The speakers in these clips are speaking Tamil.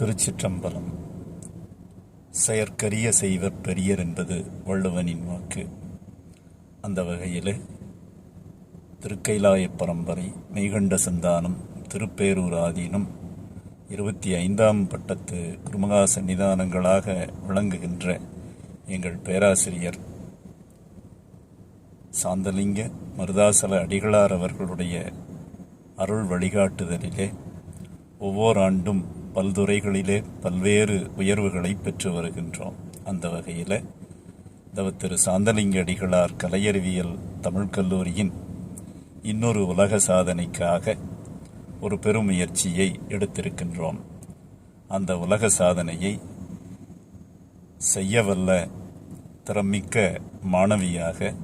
திருச்சிற்றம்பலம். செயற்கரிய செய்வர் பெரியர் என்பது வள்ளுவனின் வாக்கு. அந்த வகையில் திருக்கைலாய பரம்பரை மெய்கண்ட சந்தானம் திருப்பேரூர் ஆதீனம் இருபத்தி ஐந்தாம் பட்டத்து குருமகா சன்னிதானங்களாக விளங்குகின்ற எங்கள் பேராசிரியர் சாந்தலிங்க மருதாசல அடிகளார் அவர்களுடைய அருள் வழிகாட்டுதலிலே ஒவ்வொரு ஆண்டும் பல்துறைகளிலே பல்வேறு உயர்வுகளை பெற்று வருகின்றோம். அந்த வகையில் தவ திரு சாந்தலிங்க அடிகளார் கலையறிவியல் தமிழ்க் கல்லூரியின் இன்னொரு உலக சாதனைக்காக ஒரு பெருமுயற்சியை எடுத்திருக்கின்றோம். அந்த உலக சாதனையை செய்யவல்ல திறமிக்க மாணவியாக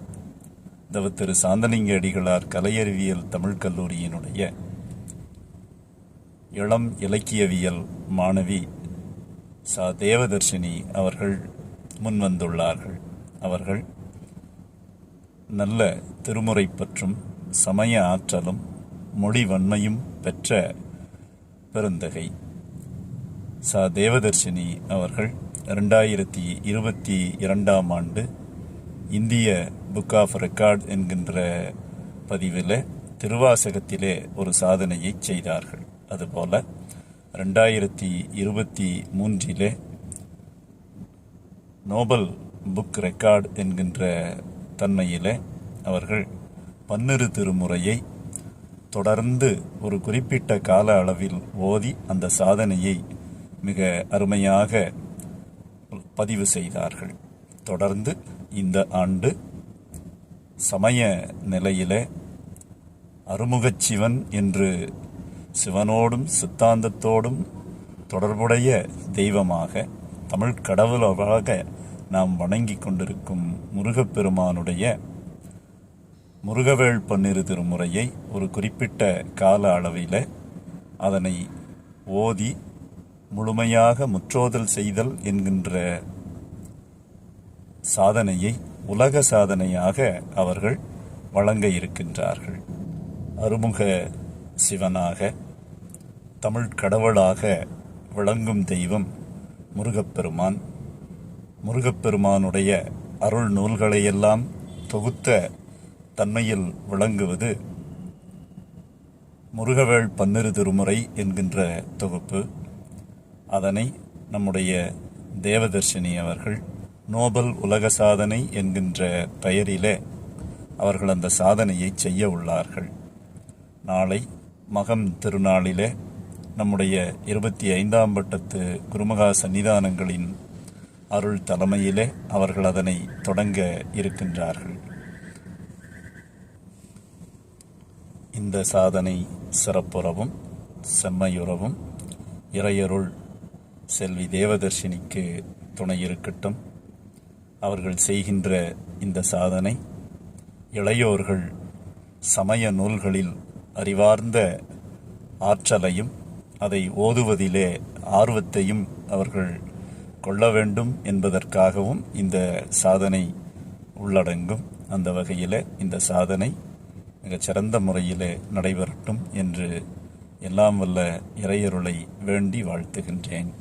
தவ திரு சாந்தலிங்க அடிகளார் கலையறிவியல் தமிழ்க் கல்லூரியினுடைய இளம் இலக்கியவியல் மாணவி சா. தேவதர்ஷினி அவர்கள் முன்வந்துள்ளார்கள். அவர்கள் நல்ல திருமுறை பற்றும் சமய ஆற்றலும் மொழி வன்மையும் பெற்ற பெருந்தகை. சா. தேவதர்ஷினி அவர்கள் ரெண்டாயிரத்தி இருபத்தி இரண்டாம் ஆண்டு இந்திய புக் ஆஃப் ரெக்கார்ட் என்கின்ற பதிவில் திருவாசகத்திலே ஒரு சாதனையை செய்தார்கள். அதுபோல ரெண்டாயிரத்தி இருபத்தி மூன்றிலே நோபல் புக் ரெக்கார்ட் என்கின்ற தன்மையிலே அவர்கள் பன்னிரு திருமுறையை தொடர்ந்து ஒரு குறிப்பிட்ட கால அளவில் ஓதி அந்த சாதனையை மிக அருமையாக பதிவு செய்தார்கள். தொடர்ந்து இந்த ஆண்டு சமய நிலையிலே அருமுகச் சிவன் என்று சிவனோடும் சித்தாந்தத்தோடும் தொடர்புடைய தெய்வமாக தமிழ் கடவுளாக நாம் வணங்கிக் கொண்டிருக்கும் முருகப்பெருமானுடைய முருகவேள் பன்னிரு திருமுறையை ஒரு குறிப்பிட்ட கால அளவில் அதனை ஓதி முழுமையாக முற்றோதல் செய்தல் என்கின்ற சாதனையை உலக சாதனையாக அவர்கள் வழங்க இருக்கின்றார்கள். அருமுக சிவனாக தமிழ் கடவுளாக விளங்கும் தெய்வம் முருகப்பெருமான். முருகப்பெருமானுடைய அருள் நூல்களையெல்லாம் தொகுத்த தன்மையில் விளங்குவது முருகவேள் பன்னிரு திருமுறை என்கின்ற தொகுப்பு. அதனை நம்முடைய தேவதர்ஷினி அவர்கள் நோபல் உலக சாதனை என்கின்ற பெயரிலே அவர்கள் அந்த சாதனையை செய்ய உள்ளார்கள். நாளை மகம் திருநாளிலே நம்முடைய இருபத்தி ஐந்தாம் பட்டத்து குருமகா சன்னிதானங்களின் அருள் தலைமையிலே அவர்கள் அதனை தொடங்க இருக்கின்றார்கள். இந்த சாதனை சிறப்புறவும் செம்மையுறவும் இறையருள் செல்வி தேவதர்ஷினிக்கு துணை இருக்கட்டும். அவர்கள் செய்கின்ற இந்த சாதனை இளையோர்கள் சமய நூல்களில் அறிவார்ந்த ஆற்றலையும் அதை ஓதுவதிலே ஆர்வத்தையும் அவர்கள் கொள்ள வேண்டும் என்பதற்காகவும் இந்த சாதனை உள்ளடங்கும். அந்த வகையில் இந்த சாதனை மிகச் சிறந்த முறையிலே நடைபெறட்டும் என்று எல்லாம் வல்ல இறையருளை வேண்டி வாழ்த்துகின்றேன்.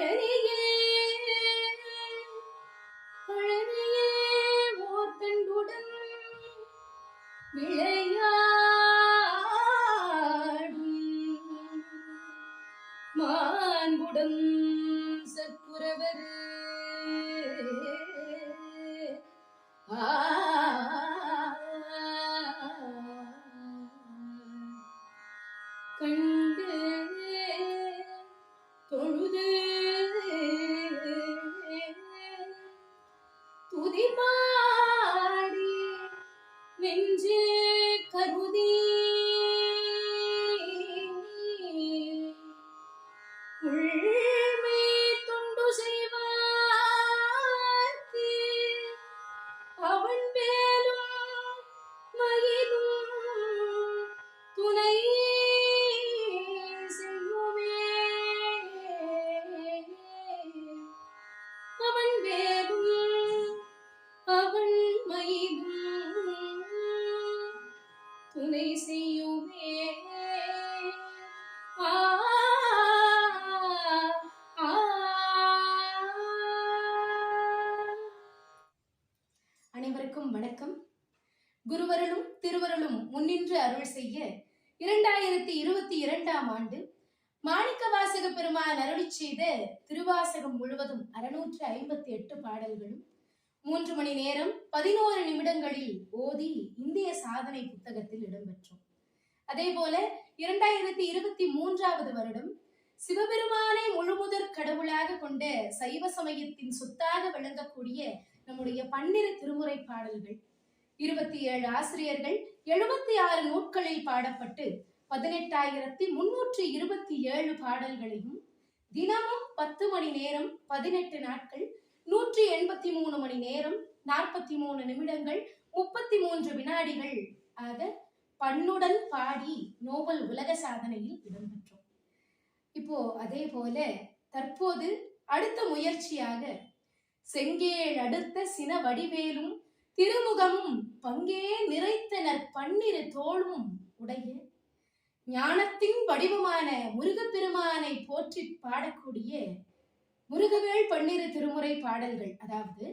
any அனைவருக்கும் வணக்கம். குருவருளும் திருவருளும் முன்னின்று அருள் செய்ய இரண்டாயிரத்தி இருபத்தி இரண்டாம் ஆண்டு மாணிக்க வாசக பெருமான் அருளி செய்த திருவாசகம் முழுவதும் அறுநூற்று ஐம்பத்தி எட்டு பாடல்களும் மூன்று மணி நேரம் பதினோரு நிமிடங்களில் ஓதி இந்திய சாதனை புத்தகத்தில் இடம்பெற்றோம். அதே போல இரண்டாயிரத்தி இருபத்தி மூன்றாவது வருடம் சிவபெருமானை முழுமுதற் கடவுளாக கொண்ட சைவ சமயத்தின் சொத்தாக விளங்கக்கூடிய நம்முடைய பன்னிரு திருமுறை பாடல்கள். இருபத்தி ஏழு ஆசிரியர்கள் எழுபத்தி ஆறு நூட்களில் பாடப்பட்டு பதினெட்டாயிரத்தி முன்னூற்றி இருபத்தி ஏழு பாடல்களையும் தினமும் பத்து மணி நேரம் பதினெட்டு நாட்கள் நூற்றி எண்பத்தி மூணு மணி நேரம் நாற்பத்தி மூணு நிமிடங்கள் முப்பத்தி மூன்று வினாடிகள் ஆக பண்ணுடன் பாடி நோபல் உலக சாதனையில் இடம்பெற்றோம். இப்போ அதே போல தற்போது அடுத்த முயற்சியாக செங்கேழடுத்த அடுத்த சின வடிவேலும் திருமுகமும் பங்கே நிறைத்தனர் பன்னிரு தோளும் உடைய ஞானத்தின் வடிவமான முருகப்பெருமானை போற்றி பாடக்கூடிய முருகவேள் பன்னிரு திருமுறை பாடல்கள். அதாவது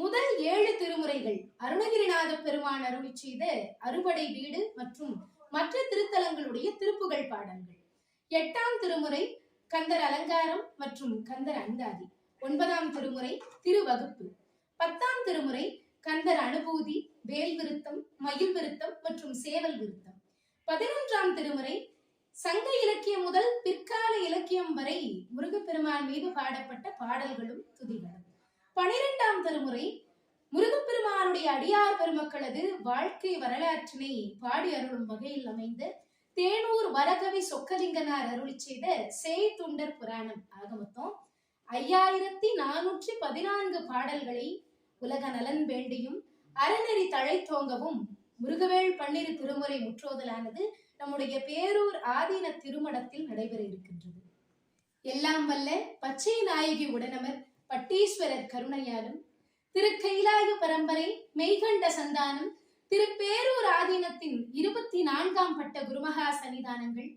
முதல் ஏழு திருமுறைகள் அருணகிரிநாத பெருமான் அருளி செய்த அறுபடை வீடு மற்றும் மற்ற திருத்தலங்களுடைய திருப்புகழ் பாடல்கள். எட்டாம் திருமுறை கந்தர் அலங்காரம் மற்றும் கந்தர் அந்தாதி. ஒன்பதாம் திருமுறை திருவகுப்பு. பத்தாம் திருமுறை கந்தர் அனுபூதி வேல் விருத்தம் மயில் விருத்தம் மற்றும் சேவல் விருத்தம். பதினொன்றாம் திருமுறை சங்க இலக்கியம் முதல் பிற்கால இலக்கியம் வரை முருகப்பெருமான் மீது பாடப்பட்ட பாடல்களும் துதிகளும். பனிரெண்டாம் திருமுறை முருகப்பெருமானுடைய அடியார் பெருமக்களது வாழ்க்கை வரலாற்றினை பாடி அருளும் வகையில் அமைந்த தேனூர் வரகவி சொக்கலிங்கனார் அருளி செய்த சேய்துண்டர் புராணம் ஆக மொத்தம் ஐயாயிரத்தி நானூற்றி பதினான்கு பாடல்களை உலக நலன் வேண்டியும் அறநெறி தழைத்தோங்கவும் முருகவேள் பன்னிரு திருமுறை முற்றோதலானது நம்முடைய பேரூர் ஆதீன திருமணத்தில் நடைபெற இருக்கின்றது. எல்லாம் வல்ல பச்சை நாயகி உடனமர் பட்டீஸ்வரர் கருணையாலும் திரு கைலாய பரம்பரை மெய்கண்ட சந்தானம் திரு பேரூர் ஆதீனத்தின் இருபத்தி நான்காம் பட்ட குருமகா சன்னிதானங்கள்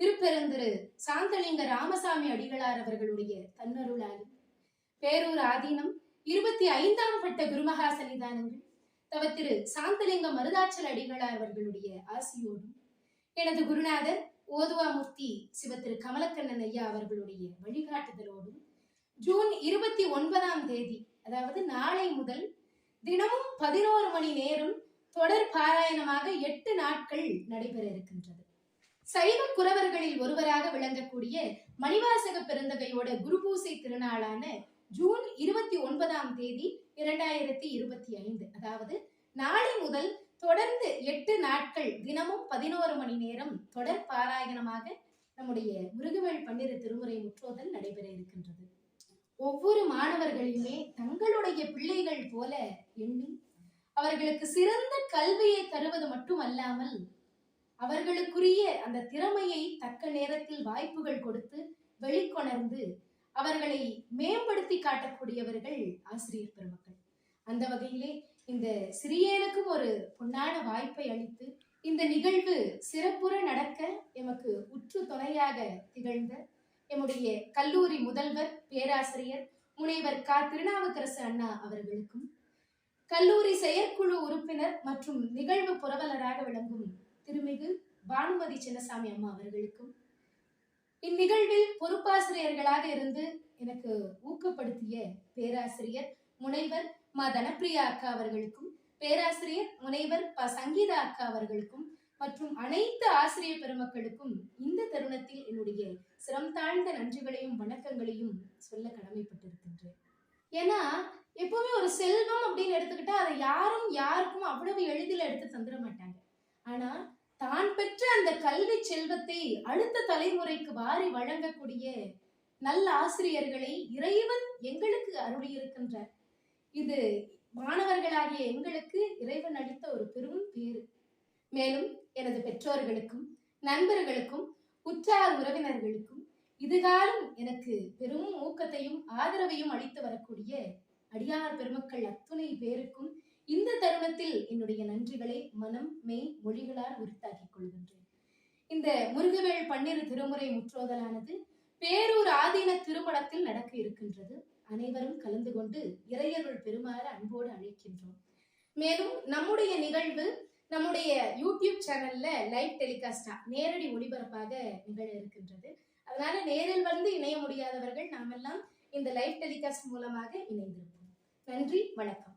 திருப்பெருந்திரு சாந்தலிங்க ராமசாமி அடிகளார் அவர்களுடைய தன்னருளாலும் பேரூர் ஆதீனம் இருபத்தி ஐந்தாம் பட்ட குருமகா சன்னிதானங்கள் தவ திரு சாந்தலிங்க மருதாச்சல் அடிகளார் அவர்களுடைய ஆசியோடும் எனது குருநாதர் ஓதுவாமூர்த்தி சிவ திரு கமலக்கண்ணன் ஐயா அவர்களுடைய வழிகாட்டுதலோடும் ஜூன் இருபத்தி ஒன்பதாம் தேதி அதாவது நாளை முதல் தினமும் பதினோரு மணி நேரம் தொடர் பாராயணமாக எட்டு நாட்கள் நடைபெற இருக்கின்றன. சைவ குறவர்களில் ஒருவராக விளங்கக்கூடிய மணிவாசக பெருந்தகையோட குருபூசை திருநாளான ஜூன் இருபத்தி ஒன்பதாம் தேதி இரண்டாயிரத்தி இருபத்தி ஐந்து. அதாவது நாளை முதல் தொடர்ந்து எட்டு நாட்கள் தினமும் பதினோரு மணி நேரம் தொடர் பாராயணமாக நம்முடைய முருகவேள் பன்னிரு திருமுறை முற்றோதல் நடைபெற இருக்கின்றது. ஒவ்வொரு மாணவர்களையுமே தங்களுடைய பிள்ளைகள் போல எண்ணி அவர்களுக்கு சிறந்த கல்வியை தருவது மட்டுமல்லாமல் அவர்களுக்குரிய அந்த திறமையை தக்க நேரத்தில் வாய்ப்புகள் கொடுத்து வெளிக்கொணர்ந்து அவர்களை மேம்படுத்தி காட்டக்கூடியவர்கள் ஆசிரியர் பெருமக்கள். அந்த வகையிலே இந்த சிறியனுக்கும் ஒரு பொன்னான வாய்ப்பை அளித்து இந்த நிகழ்வு சிறப்புற நடக்க எமக்கு உற்று துணையாக திகழ்ந்த எம்முடைய கல்லூரி முதல்வர் பேராசிரியர் முனைவர் கா. திருநாவுக்கரசு அண்ணா அவர்களுக்கும் கல்லூரி செயற்குழு உறுப்பினர் மற்றும் நிகழ்வு புரவலராக விளங்கும் திருமிகு பானுமதி சின்னசாமி அம்மா அவர்களுக்கும். இந்நிகழ்வில் பொறுப்பாசிரியர்களாக இருந்து எனக்கு ஊக்கப்படுத்திய பேராசிரியர் முனைவர் மா. தனப்பிரியா அக்கா அவர்களுக்கும் பேராசிரியர் முனைவர் ப. சங்கீதா அக்கா அவர்களுக்கும் மற்றும் அனைத்து ஆசிரியர் பெருமக்களுக்கும் இந்த தருணத்தில் என்னுடைய சிரம் தாழ்ந்த நன்றிகளையும் வணக்கங்களையும் சொல்ல கடமைப்பட்டிருக்கின்றேன். ஏன்னா எப்பவுமே ஒரு செல்வம் அப்படின்னு எடுத்துக்கிட்டா அதை யாரும் யாருக்கும் அவ்வளவு எளிதில் எடுத்து தந்துட மாட்டாங்க. ஆனா தான் பெற்ற அந்த கல்வி செல்வத்தை அடுத்த தலைமுறைக்கு வாரி வழங்கக்கூடிய நல்ல ஆசிரியர்களை இறைவன் எங்களுக்கு அருளியிருக்கின்றார். இது மாணவர்களாகிய எங்களுக்கு இறைவன் அளித்த ஒரு பெரும் பேரு மேலும் எனது பெற்றோர்களுக்கும் நண்பர்களுக்கும் உற்றார் உறவினர்களுக்கும் இதுகாலம் எனக்கு பெரும் ஊக்கத்தையும் ஆதரவையும் அளித்து வரக்கூடிய அடியார் பெருமக்கள் அத்துணை பேருக்கும் இந்த தருணத்தில் என்னுடைய நன்றிகளை மனம் மெய் மொழிகளால் உரித்தாக்கிக் கொள்கின்றேன். இந்த முருகவேள் பன்னிரு திருமுறை முற்றோதலானது பேரூர் ஆதீன திருமணத்தில் நடக்க இருக்கின்றது. அனைவரும் கலந்து கொண்டு இறையருள் பெருமாறு அன்போடு அழைக்கின்றோம். மேலும் நம்முடைய நிகழ்வு நம்முடைய யூடியூப் சேனல்ல லைவ் டெலிகாஸ்டா நேரடி ஒளிபரப்பாக நிகழ இருக்கின்றது. அதனால நேரில் வந்து இணைய முடியாதவர்கள் நாமெல்லாம் இந்த லைவ் டெலிகாஸ்ட் மூலமாக இணைந்திருப்போம். நன்றி வணக்கம்.